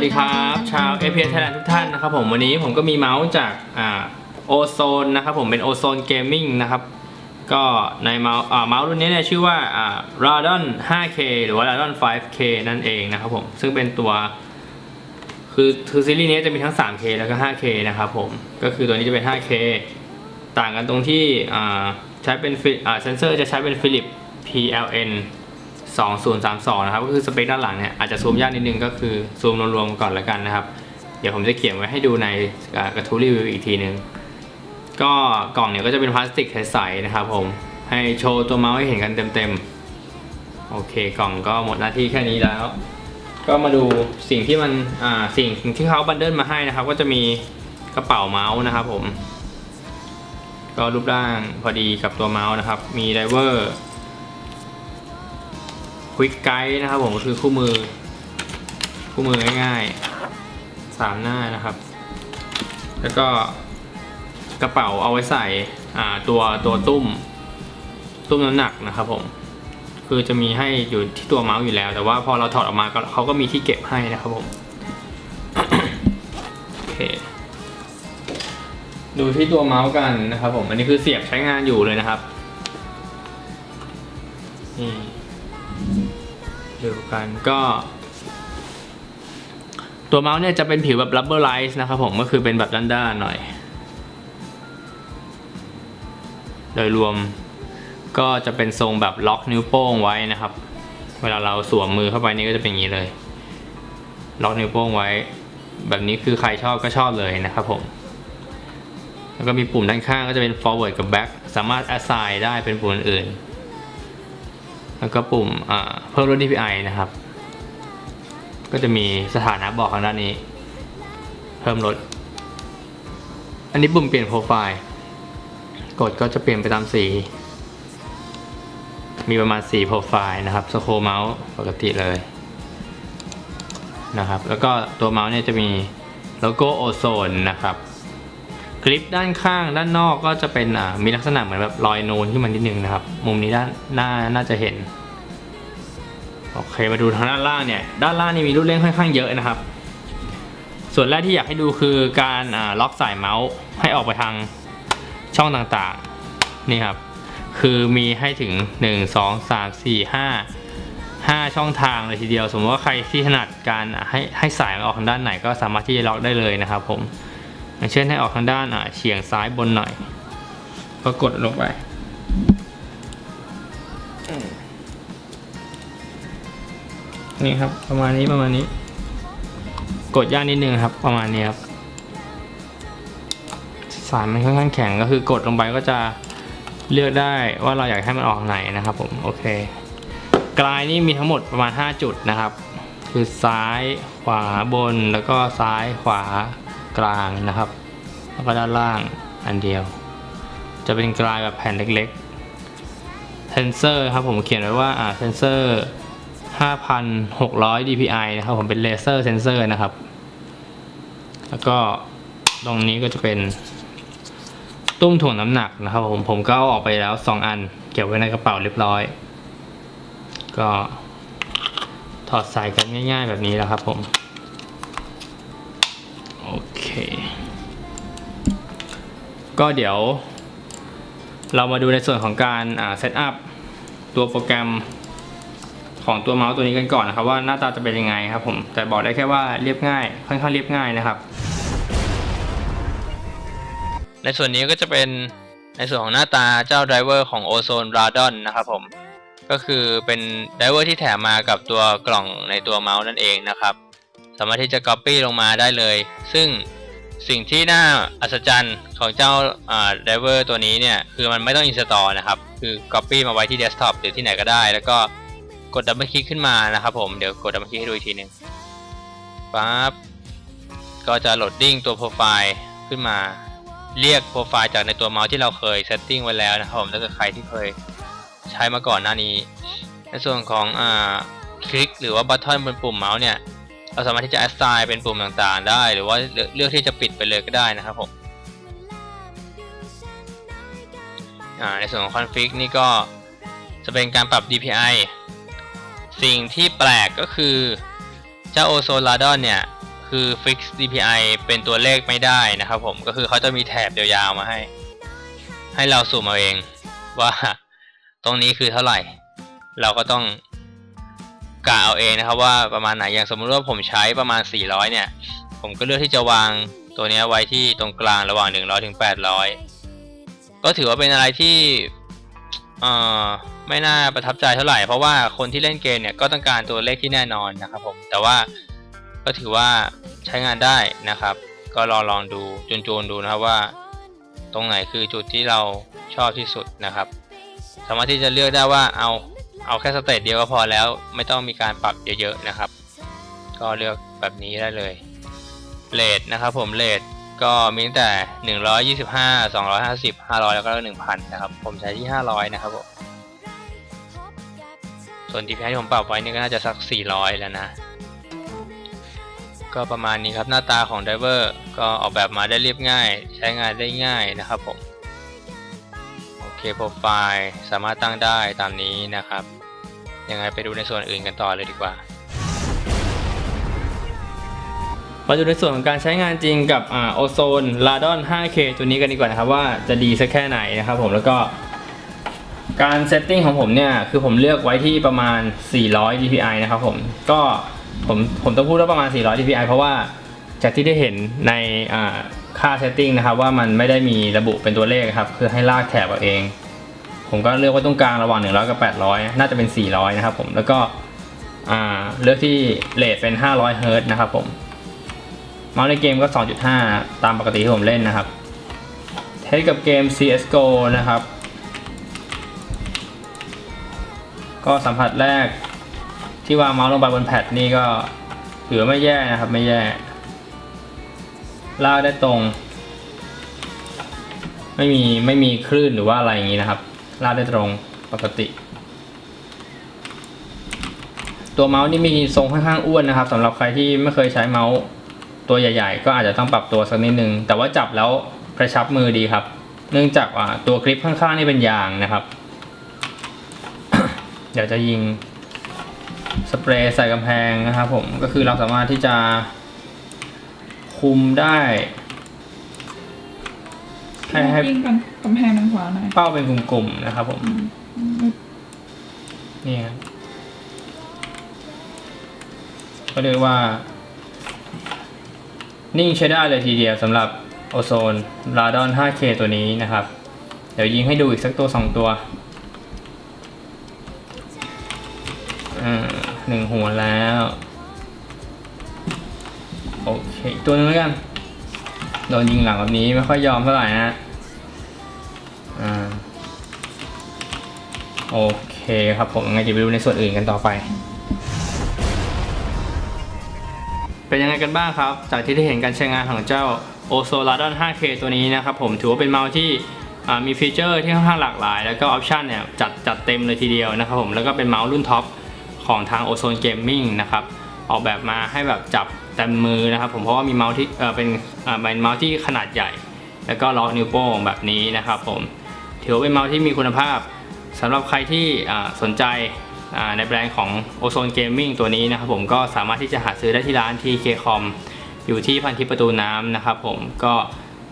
วัสดีครับ ชาว a p s Thailand ทุกท่านนะครับผมวันนี้ผมก็มีเมาส์จากอ่าโอโซนนะครับผมเป็นโอโซนเกมมิ่งนะครับก็ในเมาส์อ่าเมาส์รุ่นนี้เนี่ยชื่อว่าอ่า Radon 5K หรือว่า Radon 5K นั่นเองนะครับผมซึ่งเป็นตัว คือคือซีรีส์นี้จะมีทั้ง 3K แล้วก็ 5K นะครับผมก็คือตัวนี้จะเป็น 5K ต่างกันตรงที่อ่าใช้เป็นฟิอ่าเซนเซอร์จะใช้เป็น Philips PLN 2032 นะครับ ก็คือสเปคด้านหลังเนี่ยอาจจะซูมยากนิดนึงก็คือซูมรวมๆก่อนล้วกันนะครับ เดี๋ยวผมจะเขียนไว้ให้ดูในกระทู้รีวิวอีกทีนึง ก็กล่องเนี่ยก็จะเป็นพลาสติกใสๆนะครับผม ให้โชว์ตัวเมาส์ให้เห็นกันเต็มๆ โอเคกล่องก็หมดหน้าที่แค่นี้แล้ว ก็มาดูสิ่งที่มันอ่าสิ่งที่เขาบันเดิลมาให้นะครับ ก็จะมีกระเป๋าเมาส์นะครับผม ก็รูปร่างพอดีกับตัวเมาส์นะครับ มีไดเวอร์ ควิกไกด์นะครับผมก็คือคู่มือ คู่มือง่ายๆสามหน้านะครับ แล้วก็กระเป๋าเอาไว้ใส่อ่าตัวตัวตุ้ม ตุ้มน้ำหนักนะครับผมคือจะมีให้อยู่ที่ตัวเมาส์อยู่แล้ว แต่ว่าพอเราถอดออกมาก็เขาก็มีที่เก็บให้นะครับผมโอเคดูที่ตัวเมาส์กันนะครับผมอันนี้คือเสียบใช้งานอยู่เลยนะครับนี่ ดูกันก็ ตัวเมาส์เนี่ยจะเป็นผิวแบบ rubberized นะครับผมก็คือเป็นแบบด้านๆหน่อย โดยรวมก็จะเป็นทรงแบบล็อกนิ้วโป้งไว้นะครับ เวลาเราสวมมือเข้าไปนี่ก็จะเป็นอย่างนี้เลย ล็อกนิ้วโป้งไว้ แบบนี้คือใครชอบก็ชอบเลยนะครับผม แล้วก็มีปุ่มด้านข้างก็จะเป็น forward กับ back สามารถ assign ได้เป็นปุ่มอื่น แล้วก็ปุ่มอ่าเพิ่มลด DPI นะครับ ก็จะมีสถานะบอกทางด้านนี้ เพิ่มลด อันนี้ปุ่มเปลี่ยนโปรไฟล์ กดก็จะเปลี่ยนไปตามสี มีประมาณ4โปรไฟล์นะครับสโคเมาส์ปกติเลยนะครับ แล้วก็ตัวเมาส์เนี่ยจะมีโลโก้โอโซนนะครับ คลิปด้านข้างด้านนอกก็จะเป็นอ่ามีลักษณะเหมือนแบบรอยนูนขึ้นมานิดนึงนะครับ มุมนี้ด้านหน้าน่าจะเห็นโอเคมาดูทางด้านล่างเนี่ยด้านล่างนี่มีลูกเล่นค่อนข้างเยอะนะครับ ส่วนแรกที่อยากให้ดูคือการอ่าล็อกสายเมาส์ให้ออกไปทางช่องต่างๆนี่ครับคือมีให้ถึง 1 2 3 4 5 5 ช่องทางเลยทีเดียว สมมติว่าใครที่ถนัดการอะให้ให้สายมันออกทางด้านไหนก็สามารถที่จะล็อกได้เลยนะครับผม อย่างเช่นให้ออกทางด้านอะเฉียงซ้ายบนหน่อย ก็กดลงไปนี่ครับ ประมาณนี้ประมาณนี้ กดยากนิดนึงครับ ประมาณนี้ครับสายมันค่อนข้างแข็งก็คือกดลงไปก็จะเลือกได้ว่าเราอยากให้มันออกไหนนะครับ ผมโอเค กลายนี่มีทั้งหมดประมาณ 5 จุดนะครับ คือซ้ายขวาบนแล้วก็ซ้ายขวา กลางนะครับ แล้วก็ด้านล่างอันเดียว จะเป็นกลายแบบแผ่นเล็กๆเซนเซอร์ครับผมเขียนไว้ว่าอ่าเซนเซอร์ 5,600 dpi นะครับผมเป็นเลเซอร์เซนเซอร์นะครับ แล้วก็ตรงนี้ก็จะเป็นตุ้มถ่วงน้ำหนักนะครับผมผมก็เอาออกไปแล้ว 2 อัน เก็บไว้ในกระเป๋าเรียบร้อย ก็ถอดสายกันง่าย ๆ แบบนี้แล้วครับผม ก็เดี๋ยว เรามาดูในส่วนของการเซตอัพตัวโปรแกรมของตัวเมาส์ตัวนี้กันก่อนนะครับว่าหน้าตาจะเป็นยังไงครับผมแต่บอกได้แค่ว่าเรียบง่าย ค่อนข้างเรียบง่ายนะครับ ในส่วนนี้ก็จะเป็นในส่วนของหน้าตาเจ้าไดรเวอร์ของ Ozone Radon นะครับผมก็คือเป็นไดรเวอร์ที่แถมมากับตัวกล่องในตัวเมาส์นั่นเองนะครับ สามารถที่จะ Copy ลงมาได้เลย ซึ่ง สิ่งที่น่าอัศจรรย์ของเจ้าไดรเวอร์ตัวนี้เนี่ย คือมันไม่ต้อง install นะครับ คือ Copy มาไว้ที่ desktop หรือที่ไหนก็ได้ แล้วก็กดดับเบิลคลิกขึ้นมานะครับผม เดี๋ยวกดดับเบิลคลิกให้ดูอีกทีหนึ่งปั๊บก็จะโหลดดิ้งตัวโปรไฟล์ขึ้นมา เรียกโปรไฟล์จากในตัวเมาส์ที่เราเคยเซตติ้งไว้แล้วนะครับผมถ้าเกิดใครที่เคยใช้มาก่อนหน้านี้ ในส่วนของอ่าคลิกหรือว่าบัตทอนบนปุ่มเมาส์เนี่ย เราสามารถที่จะ assign เป็นปุ่มต่างๆ ได้ หรือว่าเลือกที่จะปิดไปเลยก็ได้นะครับผมในส่วนของ config นี่ก็จะเป็นการปรับ DPI สิ่งที่แปลกก็คือเจ้าโอโซนลาดอนเนี่ยคือ fix DPI เป็นตัวเลขไม่ได้นะครับผมก็คือเขาจะมีแถบยาวๆมาให้ ให้เราสุ่มเอาเองว่าตรงนี้คือเท่าไหร่ เราก็ต้อง กะเอาเองนะครับว่าประมาณไหนอย่างสมมติว่าผมใช้ประมาณ 400 เนี่ย ผมก็เลือกที่จะวางตัวนี้ไว้ที่ตรงกลางระหว่าง 100ถึง800 ก็ถือว่าเป็นอะไรที่ไม่น่าประทับใจเท่าไหร่ เพราะว่าคนที่เล่นเกมเนี่ยก็ต้องการตัวเลขที่แน่นอนนะครับผมแต่ว่าก็ถือว่าใช้งานได้นะครับ ก็ลองลองดูจูนๆดูนะครับว่า ตรงไหนคือจุดที่เราชอบที่สุดนะครับ สามารถที่จะเลือกได้ว่าเอา เอาแค่สเตจเดียวก็พอแล้ว ไม่ต้องมีการปรับเยอะๆนะครับ ก็เลือกแบบนี้ได้เลยเลทนะครับผมเลทก็มีตั้งแต่ 125 250 500 แล้วก็ 1,000 นะครับ ผมใช้ที่ 500 นะครับผมส่วน DPI ที่ผมปรับไว้นี่ก็น่าจะสัก 400 แล้วนะ ก็ประมาณนี้ครับหน้าตาของไดเวอร์ก็ออกแบบมาได้เรียบง่าย ใช้งานได้ง่ายนะครับผม เคโปรไฟล์สามารถตั้งได้ตามนี้นะครับ ยังไงไปดูในส่วนอื่นกันต่อเลยดีกว่า มาดูในส่วนของการใช้งานจริงกับโอโซน Ladon 5K ตัวนี้กันดีกว่านะครับว่าจะดีสักแค่ไหนนะครับผมแล้วก็การเซตติ้งของผมเนี่ย คือผมเลือกไว้ที่ประมาณ 400 dpi นะครับผมก็ผมผมต้องพูดว่าประมาณ 400 dpi เพราะว่าจากที่ได้เห็นในอ่า ค่าเซตติ้งนะครับว่ามันไม่ได้มีระบุเป็นตัวเลขครับคือให้ลากแถบเอาเอง ผมก็เลือกไว้ตรงกลางระหว่าง 100 กับ 800 น่าจะเป็น 400 นะครับผมแล้วก็เลือกที่เรทเป็น 500 เฮิร์ตนะครับผมเมาส์ในเกมก็ 2.5 ตามปกติที่ผมเล่นนะครับ เทสกับเกม CSGO นะครับ ก็สัมผัสแรกที่วางเมาส์ลงไปบนแพดนี่ก็ถือไม่แย่นะครับไม่แย่ ลากได้ตรง ไม่มีไม่มีคลื่นหรือว่าอะไรอย่างนี้นะครับ ลากได้ตรงปกติ ตัวเมาส์นี่มีทรงค่อนข้างอ้วนนะครับสำหรับใครที่ไม่เคยใช้เมาส์ตัวใหญ่ ๆ ก็อาจจะต้องปรับตัวสักนิดนึง แต่ว่าจับแล้วกระชับมือดีครับ เนื่องจากว่าตัวคลิปข้างๆนี่เป็นยางนะครับ เดี๋ยวจะยิงสเปรย์ใส่กำแพงนะครับผมก็คือเราสามารถที่จะ คุมได้ ให้ให้ยิงกันกำแพงทางขวาหน่อยเป้าเป็นกลุ่มๆนะครับผมอืมนี่ครับก็เรียกว่า นิ่งใช้ได้เลยทีเดียวสำหรับโอโซน r a d o n 5K ตัวนี้นะครับ เดี๋ยวยิงให้ดูอีกสักตัวสองตัวอ่าหนึ่งหัวแล้วโอเคอีกตัวนึงแล้วกัน โดนยิงหลังแบบนี้ไม่ค่อยยอมเท่าไหร่นะอ่าโอเคครับผมงั้นเดี๋ยวไปดูในส่วนอื่นกันต่อไป เป็นยังไงกันบ้างครับ จากที่ได้เห็นการใช้งานของเจ้า o s o l a d o n 5K ตัวนี้นะครับผมถือว่าเป็นเมาส์ที่มีฟีเจอร์ที่ค่อนข้างหลากหลาย แล้วก็ออปชันเนี่ยจัดจัดเต็มเลยทีเดียวนะครับผมแล้วก็เป็นเมาส์รุ่นท็อปของทาง Ozone Gaming นะครับ ออกแบบมาให้แบบจับ เต็มมือนะครับ ผมเพราะว่ามีเมาส์ที่เป็นเป็นเมาส์ที่ขนาดใหญ่ แล้วก็ล็อกนิ้วโป้งแบบนี้นะครับ ผมถือว่าเป็นเมาส์ที่มีคุณภาพสำหรับใครที่สนใจในแบรนด์ของ Ozone Gaming ตัวนี้นะครับผมก็สามารถที่จะหาซื้อได้ที่ร้าน TKCOM อยู่ที่พันทิปประตูน้ำนะครับ ผมก็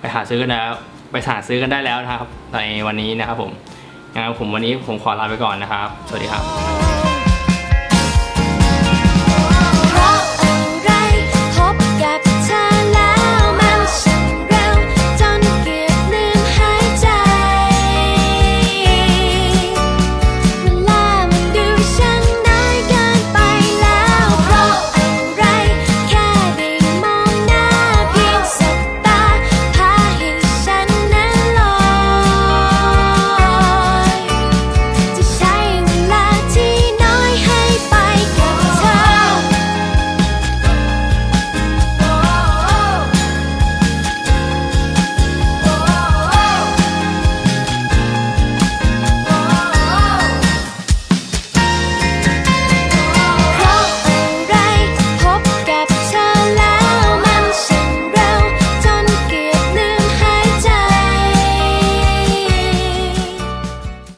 ไปหาซื้อกันแล้วไปหาซื้อกันได้แล้วนะครับในวันนี้นะครับผมงั้นผมวันนี้ผมขอลาไปก่อนนะครับ สวัสดีครับ